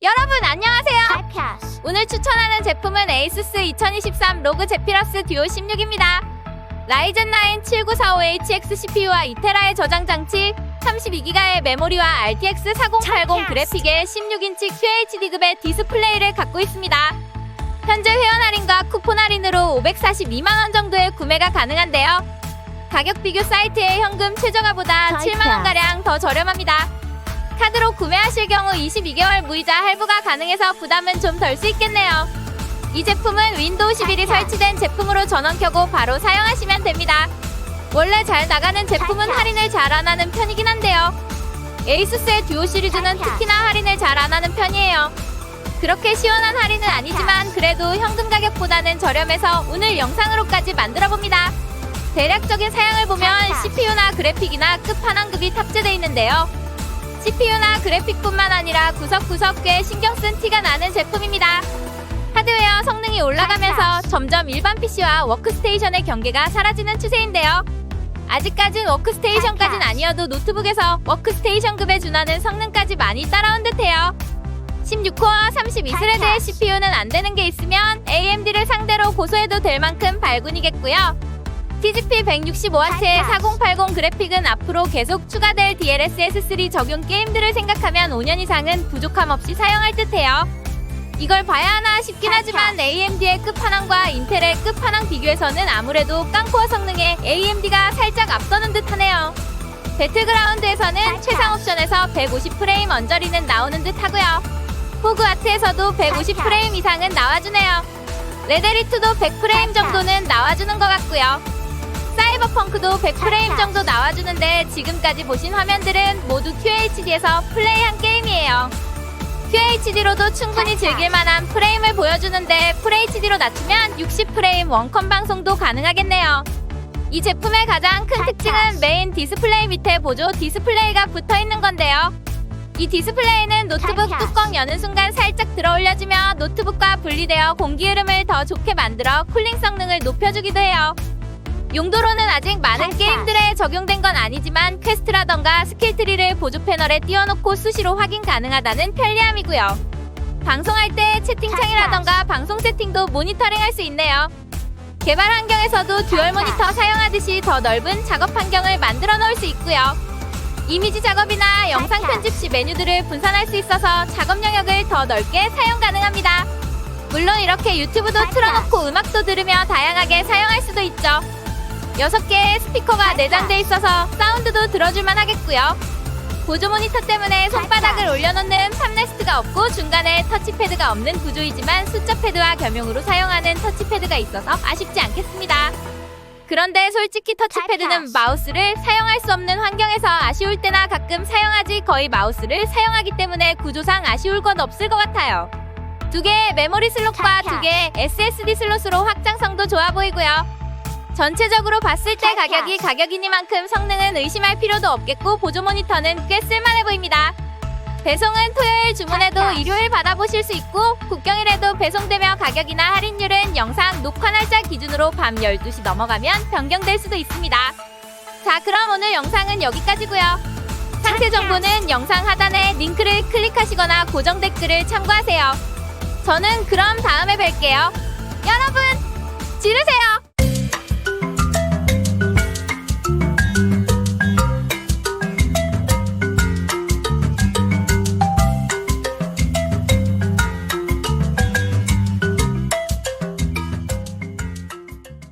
여러분 안녕하세요. iPass. 오늘 추천하는 제품은 에이수스 2023 로그 제피러스 듀오 16입니다. 라이젠 9 7945HX CPU와 2테라의 저장 장치, 32기가의 메모리와 RTX 4080 그래픽의 16인치 QHD급의 디스플레이를 갖고 있습니다. 현재 회원 할인과 쿠폰 할인으로 542만 원 정도의 구매가 가능한데요. 가격 비교 사이트의 현금 최저가보다 7만 원 가량 더 저렴합니다. 카드로 구매하실 경우 22개월 무이자 할부가 가능해서 부담은 좀 덜 수 있겠네요. 이 제품은 윈도우 11이 설치된 제품으로 전원 켜고 바로 사용하시면 됩니다. 원래 잘 나가는 제품은 할인을 잘 안 하는 편이긴 한데요. 에이수스의 듀오 시리즈는 특히나 할인을 잘 안 하는 편이에요. 그렇게 시원한 할인은 아니지만 그래도 현금 가격보다는 저렴해서 오늘 영상으로까지 만들어 봅니다. 대략적인 사양을 보면 CPU나 그래픽이나 끝판왕급이 탑재되어 있는데요. CPU나 그래픽뿐만 아니라 구석구석 꽤 신경 쓴 티가 나는 제품입니다. 하드웨어 성능이 올라가면서 점점 일반 PC와 워크스테이션의 경계가 사라지는 추세인데요. 아직까진 워크스테이션까진 아니어도 노트북에서 워크스테이션급에 준하는 성능까지 많이 따라온 듯해요. 16코어 32스레드의 CPU는 안 되는 게 있으면 AMD를 상대로 고소해도 될 만큼 발군이겠고요. TGP 165W의 4080 그래픽은 앞으로 계속 추가될 DLSS3 적용 게임들을 생각하면 5년 이상은 부족함 없이 사용할 듯해요. 이걸 봐야 하나 싶긴 하지만 AMD의 끝판왕과 인텔의 끝판왕 비교해서는 아무래도 깡코어 성능에 AMD가 살짝 앞서는 듯하네요. 배틀그라운드에서는 최상 옵션에서 150프레임 언저리는 나오는 듯하고요. 호그와트에서도 150프레임 이상은 나와주네요. 레데리투도 100프레임 정도는 나와주는 것 같고요. 사이버펑크도 100프레임 정도 나와주는데 지금까지 보신 화면들은 모두 QHD에서 플레이한 게임이에요. QHD로도 충분히 즐길 만한 프레임을 보여주는데 FHD로 낮추면 60프레임 원컴 방송도 가능하겠네요. 이 제품의 가장 큰 특징은 메인 디스플레이 밑에 보조 디스플레이가 붙어 있는 건데요. 이 디스플레이는 노트북 뚜껑 여는 순간 살짝 들어 올려주며 노트북과 분리되어 공기 흐름을 더 좋게 만들어 쿨링 성능을 높여주기도 해요. 용도로는 아직 많은 게임들에 적용된 건 아니지만 퀘스트라던가 스킬트리를 보조 패널에 띄워놓고 수시로 확인 가능하다는 편리함이고요. 방송할 때 채팅창이라던가 방송 세팅도 모니터링 할 수 있네요. 개발 환경에서도 듀얼 모니터 사용하듯이 더 넓은 작업 환경을 만들어 놓을 수 있고요. 이미지 작업이나 영상 편집 시 메뉴들을 분산할 수 있어서 작업 영역을 더 넓게 사용 가능합니다. 물론 이렇게 유튜브도 틀어놓고 음악도 들으며 다양하게 사용할 수도 있죠. 6개의 스피커가 내장돼 있어서 사운드도 들어줄만 하겠고요. 보조 모니터 때문에 손바닥을 올려놓는 팜레스트가 없고 중간에 터치패드가 없는 구조이지만 숫자 패드와 겸용으로 사용하는 터치패드가 있어서 아쉽지 않겠습니다. 그런데 솔직히 터치패드는 마우스를 사용할 수 없는 환경에서 아쉬울 때나 가끔 사용하지 거의 마우스를 사용하기 때문에 구조상 아쉬울 건 없을 것 같아요. 두 개의 메모리 슬롯과 두 개의 SSD 슬롯으로 확장성도 좋아 보이고요. 전체적으로 봤을 때 가격이 가격이니만큼 성능은 의심할 필요도 없겠고 보조 모니터는 꽤 쓸만해 보입니다. 배송은 토요일 주문해도 일요일 받아보실 수 있고 국경일에도 배송되며 가격이나 할인율은 영상 녹화 날짜 기준으로 밤 12시 넘어가면 변경될 수도 있습니다. 자 그럼 오늘 영상은 여기까지고요. 상세 정보는 영상 하단에 링크를 클릭하시거나 고정 댓글을 참고하세요. 저는 그럼 다음에 뵐게요. 여러분 지르세요.